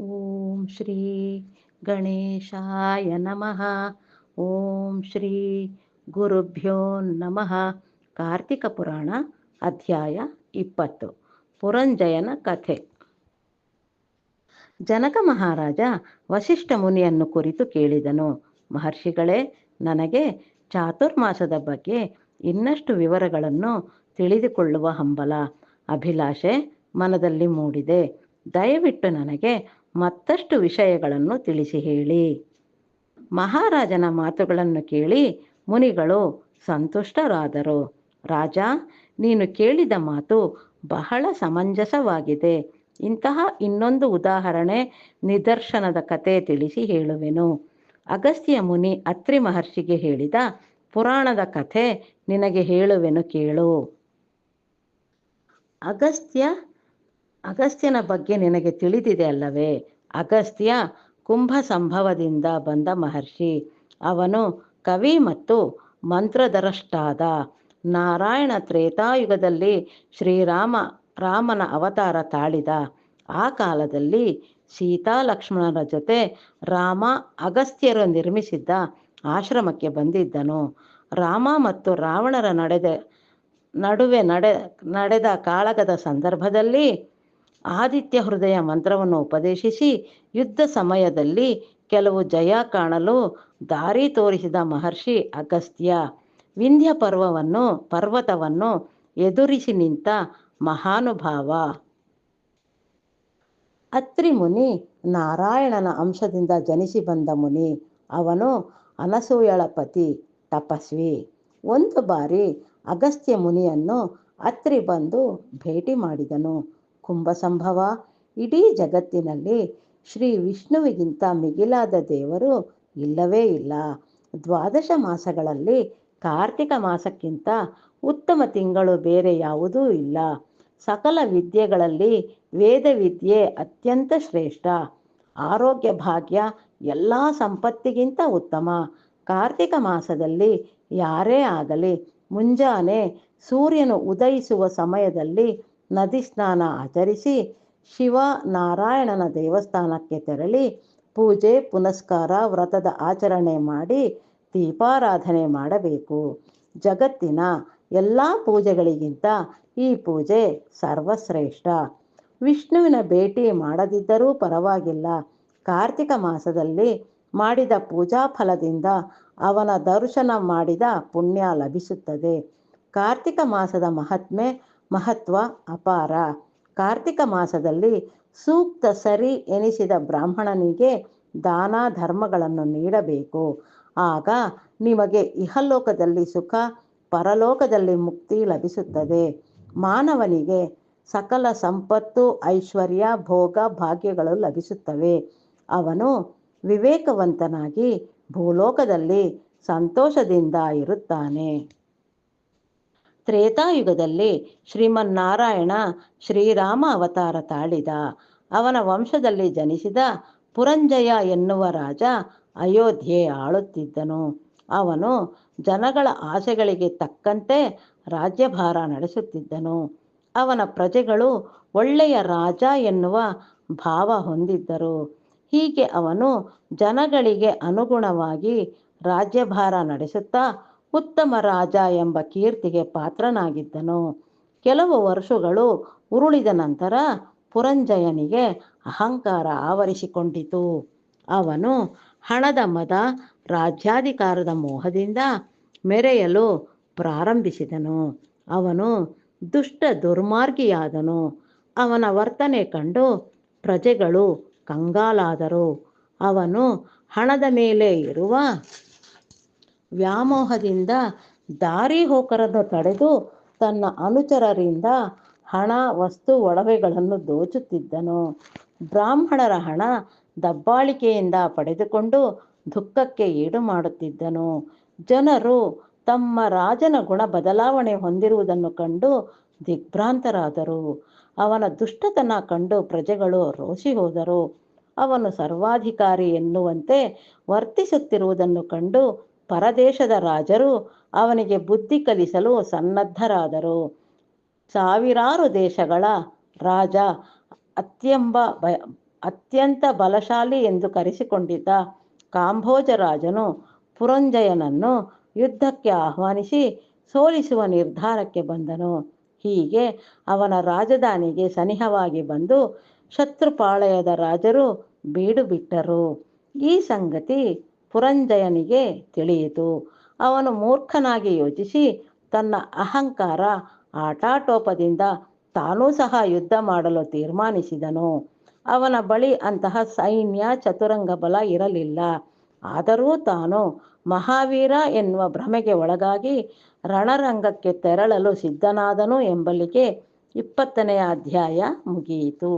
ಓಂ ಶ್ರೀ ಗಣೇಶಾಯ ನಮಃ. ಓಂ ಶ್ರೀ ಗುರುಭ್ಯೋ ನಮಃ. ಕಾರ್ತಿಕ ಪುರಾಣ ಅಧ್ಯಾಯ ಇಪ್ಪತ್ತು. ಪುರಂಜಯನ ಕಥೆ. ಜನಕ ಮಹಾರಾಜ ವಸಿಷ್ಠ ಮುನಿಯನ್ನು ಕುರಿತು ಕೇಳಿದನು. ಮಹರ್ಷಿಗಳೇ, ನನಗೆ ಚಾತುರ್ಮಾಸದ ಬಗ್ಗೆ ಇನ್ನಷ್ಟು ವಿವರಗಳನ್ನು ತಿಳಿದುಕೊಳ್ಳುವ ಹಂಬಲ. ಅಭಿಲಾಷೆ ಮನದಲ್ಲಿ ಮೂಡಿದೆ. ದಯವಿಟ್ಟು ನನಗೆ ಮತ್ತಷ್ಟು ವಿಷಯಗಳನ್ನು ತಿಳಿಸಿ ಹೇಳಿ. ಮಹಾರಾಜನ ಮಾತುಗಳನ್ನು ಕೇಳಿ ಮುನಿಗಳು ಸಂತುಷ್ಟರಾದರು. ರಾಜ, ನೀನು ಕೇಳಿದ ಮಾತು ಬಹಳ ಸಮಂಜಸವಾಗಿದೆ. ಇಂತಹ ಇನ್ನೊಂದು ಉದಾಹರಣೆ ನಿದರ್ಶನದ ಕತೆ ತಿಳಿಸಿ ಹೇಳುವೆನು. ಅಗಸ್ತ್ಯ ಮುನಿ ಅತ್ರಿ ಮಹರ್ಷಿಗೆ ಹೇಳಿದ ಪುರಾಣದ ಕಥೆ ನಿನಗೆ ಹೇಳುವೆನು ಕೇಳು. ಅಗಸ್ತ್ಯ ಅಗಸ್ತ್ಯನ ಬಗ್ಗೆ ನಿನಗೆ ತಿಳಿದಿದೆ ಅಲ್ಲವೇ? ಅಗಸ್ತ್ಯ ಕುಂಭ ಸಂಭವದಿಂದ ಬಂದ ಮಹರ್ಷಿ. ಅವನು ಕವಿ ಮತ್ತು ಮಂತ್ರದರಷ್ಟಾದ ನಾರಾಯಣ ತ್ರೇತಾಯುಗದಲ್ಲಿ ಶ್ರೀರಾಮ, ರಾಮನ ಅವತಾರ ತಾಳಿದ. ಆ ಕಾಲದಲ್ಲಿ ಸೀತಾ ಲಕ್ಷ್ಮಣರ ಜೊತೆ ರಾಮ ಅಗಸ್ತ್ಯರು ನಿರ್ಮಿಸಿದ್ದ ಆಶ್ರಮಕ್ಕೆ ಬಂದಿದ್ದನು. ರಾಮ ಮತ್ತು ರಾವಣರ ನಡೆದ, ನಡುವೆ ನಡೆ, ನಡೆದ ಕಾಳಗದ ಸಂದರ್ಭದಲ್ಲಿ ಆದಿತ್ಯ ಹೃದಯ ಮಂತ್ರವನ್ನು ಉಪದೇಶಿಸಿ ಯುದ್ಧ ಸಮಯದಲ್ಲಿ ಕೆಲವು ಜಯ ಕಾಣಲು ದಾರಿ ತೋರಿಸಿದ ಮಹರ್ಷಿ ಅಗಸ್ತ್ಯ. ವಿಂಧ್ಯ ಪರ್ವವನ್ನು, ಪರ್ವತವನ್ನು ಎದುರಿಸಿ ನಿಂತ ಮಹಾನುಭಾವ. ಅತ್ರಿ ಮುನಿ ನಾರಾಯಣನ ಅಂಶದಿಂದ ಜನಿಸಿ ಬಂದ ಮುನಿ. ಅವನು ಅನಸೂಯಳ ಪತಿ, ತಪಸ್ವಿ. ಒಂದು ಬಾರಿ ಅಗಸ್ತ್ಯ ಮುನಿಯನ್ನು ಅತ್ರಿ ಬಂದು ಭೇಟಿ ಮಾಡಿದನು. ಕುಂಭಸಂಭವ. ಇಡೀ ಜಗತ್ತಿನಲ್ಲಿ ಶ್ರೀ ವಿಷ್ಣುವಿಗಿಂತ ಮಿಗಿಲಾದ ದೇವರು ಇಲ್ಲವೇ ಇಲ್ಲ. ದ್ವಾದಶ ಮಾಸಗಳಲ್ಲಿ ಕಾರ್ತಿಕ ಮಾಸಕ್ಕಿಂತ ಉತ್ತಮ ತಿಂಗಳು ಬೇರೆ ಯಾವುದೂ ಇಲ್ಲ. ಸಕಲ ವಿದ್ಯೆಗಳಲ್ಲಿ ವೇದ ವಿದ್ಯೆ ಅತ್ಯಂತ ಶ್ರೇಷ್ಠ. ಆರೋಗ್ಯ ಭಾಗ್ಯ ಎಲ್ಲ ಸಂಪತ್ತಿಗಿಂತ ಉತ್ತಮ. ಕಾರ್ತಿಕ ಮಾಸದಲ್ಲಿ ಯಾರೇ ಆಗಲಿ ಮುಂಜಾನೆ ಸೂರ್ಯನು ಉದಯಿಸುವ ಸಮಯದಲ್ಲಿ ನದಿ ಸ್ನಾನ ಆಚರಿಸಿ ಶಿವ ನಾರಾಯಣನ ದೇವಸ್ಥಾನಕ್ಕೆ ತೆರಳಿ ಪೂಜೆ, ಪುನಸ್ಕಾರ, ವ್ರತದ ಆಚರಣೆ ಮಾಡಿ ದೀಪಾರಾಧನೆ ಮಾಡಬೇಕು. ಜಗತ್ತಿನ ಎಲ್ಲ ಪೂಜೆಗಳಿಗಿಂತ ಈ ಪೂಜೆ ಸರ್ವಶ್ರೇಷ್ಠ. ವಿಷ್ಣುವಿನ ಭೇಟಿ ಮಾಡದಿದ್ದರೂ ಪರವಾಗಿಲ್ಲ. ಕಾರ್ತಿಕ ಮಾಸದಲ್ಲಿ ಮಾಡಿದ ಪೂಜಾ ಫಲದಿಂದ ಅವನ ದರ್ಶನ ಮಾಡಿದ ಪುಣ್ಯ ಲಭಿಸುತ್ತದೆ. ಕಾರ್ತಿಕ ಮಾಸದ ಮಹಾತ್ಮೆ ಮಹತ್ವ ಅಪಾರ. ಕಾರ್ತಿಕ ಮಾಸದಲ್ಲಿ ಸೂಕ್ತ ಸರಿ ಎನಿಸಿದ ಬ್ರಾಹ್ಮಣನಿಗೆ ದಾನ ಧರ್ಮಗಳನ್ನು ನೀಡಬೇಕು. ಆಗ ನಿಮಗೆ ಇಹಲೋಕದಲ್ಲಿ ಸುಖ, ಪರಲೋಕದಲ್ಲಿ ಮುಕ್ತಿ ಲಭಿಸುತ್ತದೆ. ಮಾನವನಿಗೆ ಸಕಲ ಸಂಪತ್ತು, ಐಶ್ವರ್ಯ, ಭೋಗ, ಭಾಗ್ಯಗಳು ಲಭಿಸುತ್ತವೆ. ಅವನು ವಿವೇಕವಂತನಾಗಿ ಭೂಲೋಕದಲ್ಲಿ ಸಂತೋಷದಿಂದ ಇರುತ್ತಾನೆ. ತ್ರೇತಾಯುಗದಲ್ಲಿ ಶ್ರೀಮನ್ನಾರಾಯಣ ಶ್ರೀರಾಮ ಅವತಾರ ತಾಳಿದ. ಅವನ ವಂಶದಲ್ಲಿ ಜನಿಸಿದ ಪುರಂಜಯ ಎನ್ನುವ ರಾಜ ಅಯೋಧ್ಯೆ ಆಳುತ್ತಿದ್ದನು. ಅವನು ಜನಗಳ ಆಸೆಗಳಿಗೆ ತಕ್ಕಂತೆ ರಾಜ್ಯಭಾರ ನಡೆಸುತ್ತಿದ್ದನು. ಅವನ ಪ್ರಜೆಗಳು ಒಳ್ಳೆಯ ರಾಜ ಎನ್ನುವ ಭಾವ ಹೊಂದಿದ್ದರು. ಹೀಗೆ ಅವನು ಜನಗಳಿಗೆ ಅನುಗುಣವಾಗಿ ರಾಜ್ಯಭಾರ ನಡೆಸುತ್ತಾ ಉತ್ತಮ ರಾಜ ಎಂಬ ಕೀರ್ತಿಗೆ ಪಾತ್ರನಾಗಿದ್ದನು. ಕೆಲವು ವರ್ಷಗಳು ಉರುಳಿದ ನಂತರ ಪುರಂಜಯನಿಗೆ ಅಹಂಕಾರ ಆವರಿಸಿಕೊಂಡಿತು. ಅವನು ಹಣದ ಮದ ರಾಜ್ಯಾಧಿಕಾರದ ಮೋಹದಿಂದ ಮೆರೆಯಲು ಪ್ರಾರಂಭಿಸಿದನು. ಅವನು ದುಷ್ಟ ದುರ್ಮಾರ್ಗಿಯಾದನು. ಅವನ ವರ್ತನೆ ಕಂಡು ಪ್ರಜೆಗಳು ಕಂಗಾಲಾದರು. ಅವನು ಹಣದ ಮೇಲೆ ಇರುವ ವ್ಯಾಮೋಹದಿಂದ ದಾರಿ ಹೋಕರನ್ನು ತಡೆದು ತನ್ನ ಅನುಚರರಿಂದ ಹಣ, ವಸ್ತು, ಒಡವೆಗಳನ್ನು ದೋಚುತ್ತಿದ್ದನು. ಬ್ರಾಹ್ಮಣರ ಹಣ ದಬ್ಬಾಳಿಕೆಯಿಂದ ಪಡೆದುಕೊಂಡು ದುಃಖಕ್ಕೆ ಈಡು ಮಾಡುತ್ತಿದ್ದನು. ಜನರು ತಮ್ಮ ರಾಜನ ಗುಣ ಬದಲಾವಣೆ ಹೊಂದಿರುವುದನ್ನು ಕಂಡು ದಿಗ್ಭ್ರಾಂತರಾದರು. ಅವನ ದುಷ್ಟತನ ಕಂಡು ಪ್ರಜೆಗಳು ರೋಷಿ ಹೋದರು. ಅವನು ಸರ್ವಾಧಿಕಾರಿ ಎನ್ನುವಂತೆ ವರ್ತಿಸುತ್ತಿರುವುದನ್ನು ಕಂಡು ಪರದೇಶದ ರಾಜರು ಅವನಿಗೆ ಬುದ್ಧಿ ಕಲಿಸಲು ಸನ್ನದ್ಧರಾದರು. ಸಾವಿರಾರು ದೇಶಗಳ ರಾಜ ಅತ್ಯಂಬ ಬ, ಅತ್ಯಂತ ಬಲಶಾಲಿ ಎಂದು ಕರೆಸಿಕೊಂಡಿದ್ದ ಕಾಂಬೋಜರಾಜನು ಪುರಂಜಯನನ್ನು ಯುದ್ಧಕ್ಕೆ ಆಹ್ವಾನಿಸಿ ಸೋಲಿಸುವ ನಿರ್ಧಾರಕ್ಕೆ ಬಂದನು. ಹೀಗೆ ಅವನ ರಾಜಧಾನಿಗೆ ಸನಿಹವಾಗಿ ಬಂದು ಶತ್ರುಪಾಳಯದ ರಾಜರು ಬೀಡು ಬಿಟ್ಟರು ಈ ಸಂಗತಿ ಪುರಂಜಯನಿಗೆ ತಿಳಿಯಿತು. ಅವನು ಮೂರ್ಖನಾಗಿ ಯೋಚಿಸಿ ತನ್ನ ಅಹಂಕಾರ ಆಟಾಟೋಪದಿಂದ ತಾನೂ ಸಹ ಯುದ್ಧ ಮಾಡಲು ತೀರ್ಮಾನಿಸಿದನು. ಅವನ ಬಳಿ ಅಂತಹ ಸೈನ್ಯ, ಚತುರಂಗ ಬಲ ಇರಲಿಲ್ಲ. ಆದರೂ ತಾನು ಮಹಾವೀರ ಎನ್ನುವ ಭ್ರಮೆಗೆ ಒಳಗಾಗಿ ರಣರಂಗಕ್ಕೆ ತೆರಳಲು ಸಿದ್ಧನಾದನು ಎಂಬಲ್ಲಿಗೆ ಇಪ್ಪತ್ತನೆಯ ಅಧ್ಯಾಯ ಮುಗಿಯಿತು.